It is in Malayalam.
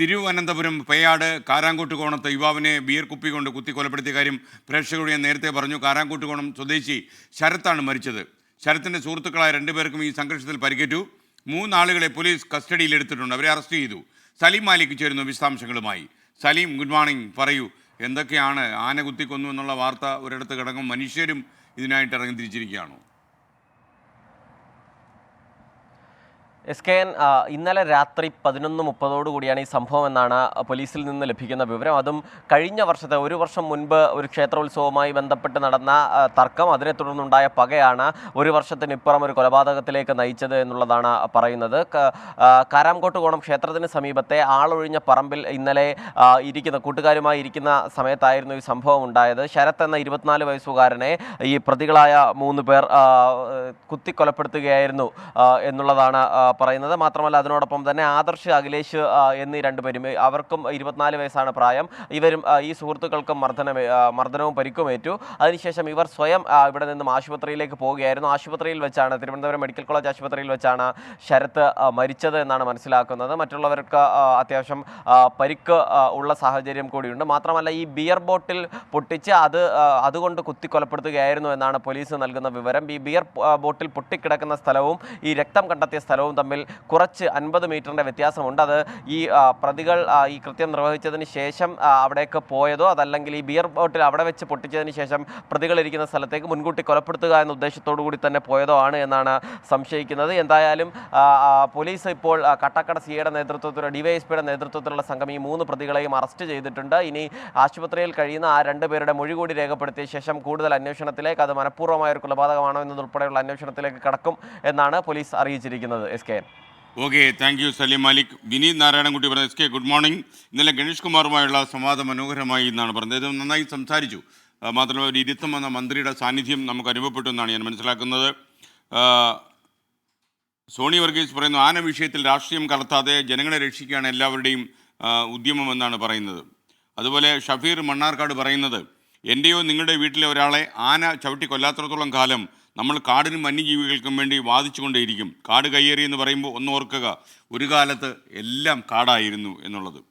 തിരുവനന്തപുരം പേയാട് കാരാങ്കോട്ട് കോണത്ത് യുവാവിനെ ബിയർ കുപ്പി കൊണ്ട് കുത്തി കൊലപ്പെടുത്തിയ കാര്യം പ്രേക്ഷകരുടെ നേരത്തെ പറഞ്ഞു. കാരാങ്കോട്ട് കോണം സ്വദേശി ശരത്താണ് മരിച്ചത്. ശരത്തിന്റെ സുഹൃത്തുക്കളായ രണ്ടുപേർക്കും ഈ സംഘർഷത്തിൽ പരിക്കേറ്റു. മൂന്നാളുകളെ പോലീസ് കസ്റ്റഡിയിൽ എടുത്തിട്ടുണ്ട്. അവരെ അറസ്റ്റ് ചെയ്തു. സലീം മാലിക്ക് ചേരുന്നു വിശദാംശങ്ങളുമായി. Saleem good morning. പറയൂ എന്തൊക്കെയാണ് ആന കുത്തിക്കൊന്നു എന്നുള്ള വാർത്ത ഒരിടത്ത് കിടങ്ങും മനുഷ്യരും ഇതിനായിട്ട് ഇറങ്ങി തിരിച്ചിരിക്കുകയാണോ എസ് കെ എൻ ഇന്നലെ രാത്രി പതിനൊന്ന് മുപ്പതോടു കൂടിയാണ് ഈ സംഭവം എന്നാണ് പോലീസിൽ നിന്ന് ലഭിക്കുന്ന വിവരം. അതും കഴിഞ്ഞ വർഷത്തെ ഒരു വർഷം മുൻപ് ഒരു ക്ഷേത്രോത്സവവുമായി ബന്ധപ്പെട്ട് നടന്ന തർക്കം അതിനെ തുടർന്നുണ്ടായ പകയാണ് ഒരു വർഷത്തിനിപ്പുറം ഒരു കൊലപാതകത്തിലേക്ക് നയിച്ചത് എന്നുള്ളതാണ് പറയുന്നത്. ക- കാരാംകോട്ട് കോണം ക്ഷേത്രത്തിന് സമീപത്തെ ആളൊഴിഞ്ഞ പറമ്പിൽ ഇന്നലെ ഇരിക്കുന്ന കൂട്ടുകാരുമായി ഇരിക്കുന്ന സമയത്തായിരുന്നു ഈ സംഭവം ഉണ്ടായത്. ശരത് എന്ന ഇരുപത്തിനാല് വയസ്സുകാരനെ ഈ പ്രതികളായ മൂന്ന് പേർ കുത്തിക്കൊലപ്പെടുത്തുകയായിരുന്നു കുത്തി കൊലപ്പെടുത്തുകയായിരുന്നു എന്നുള്ളതാണ് പറയുന്നത്. മാത്രമല്ല അതിനോടൊപ്പം തന്നെ ആദർശ് അഖിലേഷ് എന്നീ രണ്ടുപേരും അവർക്കും ഇരുപത്തിനാല് വയസ്സാണ് പ്രായം. ഇവരും ഈ സുഹൃത്തുക്കൾക്കും മർദ്ദന മർദ്ദനവും പരിക്കുമേറ്റു. അതിനുശേഷം ഇവർ സ്വയം ഇവിടെ നിന്നും ആശുപത്രിയിലേക്ക് പോവുകയായിരുന്നു. ആശുപത്രിയിൽ വെച്ചാണ് തിരുവനന്തപുരം മെഡിക്കൽ കോളേജ് ആശുപത്രിയിൽ വെച്ചാണ് ശരത്ത് മരിച്ചത് എന്നാണ് മനസ്സിലാക്കുന്നത്. മറ്റുള്ളവർക്ക് അത്യാവശ്യം പരിക്ക് ഉള്ള സാഹചര്യം കൂടിയുണ്ട്. മാത്രമല്ല ഈ ബിയർ ബോട്ടിൽ പൊട്ടിച്ച് അത് അതുകൊണ്ട് കുത്തി കൊലപ്പെടുത്തുകയായിരുന്നു എന്നാണ് പോലീസ് നൽകുന്ന വിവരം. ഈ ബിയർ ബോട്ടിൽ പൊട്ടിക്കിടക്കുന്ന സ്ഥലവും ഈ രക്തം കണ്ടെത്തിയ സ്ഥലവും തമ്മിൽ കുറച്ച് അൻപത് മീറ്ററിന്റെ വ്യത്യാസമുണ്ട്. അത് ഈ പ്രതികൾ ഈ കൃത്യം നിർവഹിച്ചതിന് ശേഷം അവിടേക്ക് പോയതോ അതല്ലെങ്കിൽ ഈ ബിയർ ബോട്ടിൽ അവിടെ വെച്ച് പൊട്ടിച്ചതിന് ശേഷം പ്രതികൾ ഇരിക്കുന്ന സ്ഥലത്തേക്ക് മുൻകൂട്ടി കൊലപ്പെടുത്തുക എന്ന ഉദ്ദേശത്തോടു കൂടി തന്നെ പോയതോ ആണ് എന്നാണ് സംശയിക്കുന്നത്. എന്തായാലും പോലീസ് ഇപ്പോൾ കട്ടക്കട സിയുടെ നേതൃത്വത്തിൽ ഡിവൈഎസ്പിയുടെ നേതൃത്വത്തിലുള്ള സംഘം ഈ മൂന്ന് പ്രതികളെയും അറസ്റ്റ് ചെയ്തിട്ടുണ്ട്. ഇനി ആശുപത്രിയിൽ കഴിയുന്ന ആ രണ്ട് പേരുടെ മൊഴി കൂടി രേഖപ്പെടുത്തിയ ശേഷം കൂടുതൽ അന്വേഷണത്തിലേക്ക് അത് മനഃപൂർവമായ ഒരു കൊലപാതകമാണോ എന്നതുൾപ്പെടെയുള്ള അന്വേഷണത്തിലേക്ക് കടക്കും എന്നാണ് പോലീസ് അറിയിച്ചിരിക്കുന്നത്. S. K okay thank you Saleem Malik. Vineeth Narayanankutty പറഞ്ഞ എസ് കെ ഗുഡ് മോർണിംഗ് ഇന്നലെ ഗണേഷ് കുമാറുമായുള്ള സംവാദം മനോഹരമായി എന്നാണ് പറഞ്ഞത്. നന്നായി സംസാരിച്ചു. മാത്രമല്ല ഒരു ഇരുത്തം എന്ന മന്ത്രിയുടെ സാന്നിധ്യം നമുക്ക് അനുഭവപ്പെട്ടു എന്നാണ് ഞാൻ മനസ്സിലാക്കുന്നത്. സോണി വർഗീസ് പറയുന്നു ആന വിഷയത്തിൽ രാഷ്ട്രീയം കലർത്താതെ ജനങ്ങളെ രക്ഷിക്കുകയാണ് എല്ലാവരുടെയും ഉദ്യമം എന്നാണ് പറയുന്നത്. അതുപോലെ ഷഫീർ മണ്ണാർക്കാട് പറയുന്നത് എന്റെയോ നിങ്ങളുടെ വീട്ടിലെ ഒരാളെ ആന ചവിട്ടി കൊല്ലാത്രത്തോളം കാലം നമ്മൾ കാടിനും വന്യജീവികൾക്കും വേണ്ടി വാദിച്ചുകൊണ്ടേയിരിക്കും. കാട് കയ്യേറി എന്ന് പറയുമ്പോൾ ഒന്ന് ഓർക്കുക ഒരു കാലത്ത് എല്ലാം കാടായിരുന്നു എന്നുള്ളത്.